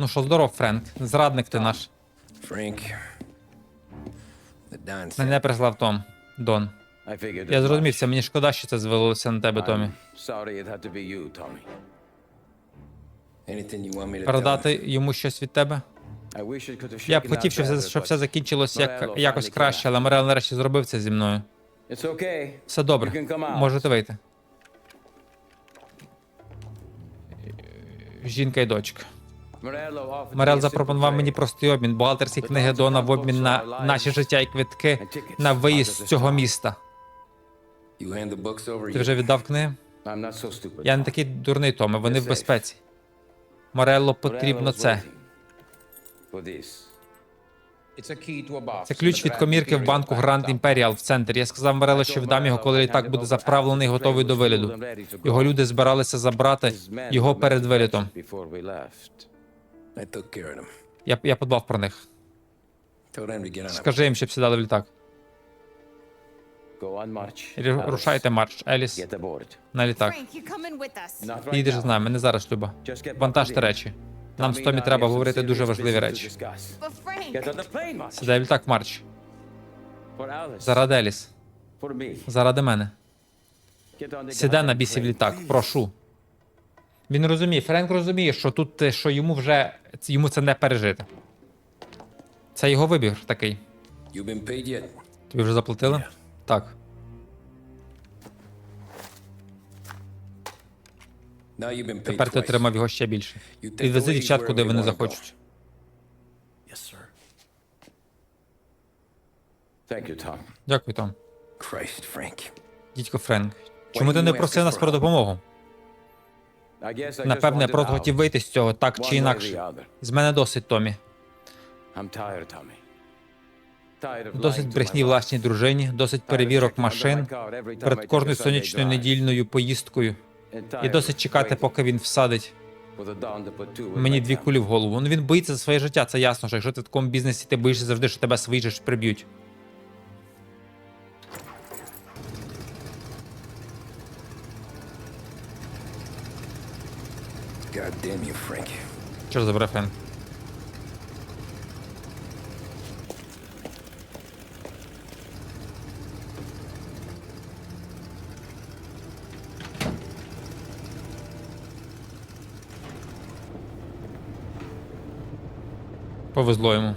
Ну що, здоров, Френк. Зрадник ти наш. The Мене прислав Том. Дон. Я as зрозумів, це мені шкода, що це звелося на тебе, Томі. Передати йому щось від тебе? Я б хотів, щоб все, щоб все закінчилось як, якось краще, але Морел нарешті зробив це зі мною. Все добре. Можете вийти. Жінка і дочка. Морел запропонував мені простий обмін, бухгалтерські книги Дона в обмін на наші життя і квитки на виїзд з цього міста. Ти вже віддав книги? Я не такий дурний, Томе, вони в безпеці. Морелло потрібно це. Це ключ від комірки в банку Гранд Імперіал в центрі. Я сказав Морелло, що віддам його, коли літак буде заправлений готовий до виліту. Його люди збиралися забрати його перед вилітом. Я, я подбав про них. Скажи їм, щоб сідали в літак. Go on march. Ру- Alice, Рушайте марш, Еліс, на літак. Їдеш з нами, не зараз, Люба. Вантажте речі. Нам з Томі треба говорити дуже важливі речі. Сідай в літак, марш. Заради Еліс. Заради мене. Сідай на бісів літак, прошу. Він розуміє, Френк розуміє, що тут е, що йому вже йому це не пережити. Це його вибір такий. You been paid yet? Тобі вже заплатили? Так. Now you've been paid Тепер ти отримав його ще більше. Take Відвези дівчат, куди вони захочуть. Yes, sir. Thank you, Tom. Дякую, Том. Christ, Frank. Дідько Френк. Чому ти не просив нас про допомогу? Напевне, я просто хотів вийти з цього так чи інакше. З мене досить, Томі. Досить брехні власній дружині, досить перевірок машин перед кожною сонячною недільною поїздкою. І досить чекати, поки він всадить мені дві кулі в голову. Ну він боїться за своє життя. Це ясно, що якщо ти в такому бізнесі, ти боїшся завжди, що тебе свої ж приб'ють. God damn you, Frank. Що ж за? Повезло йому.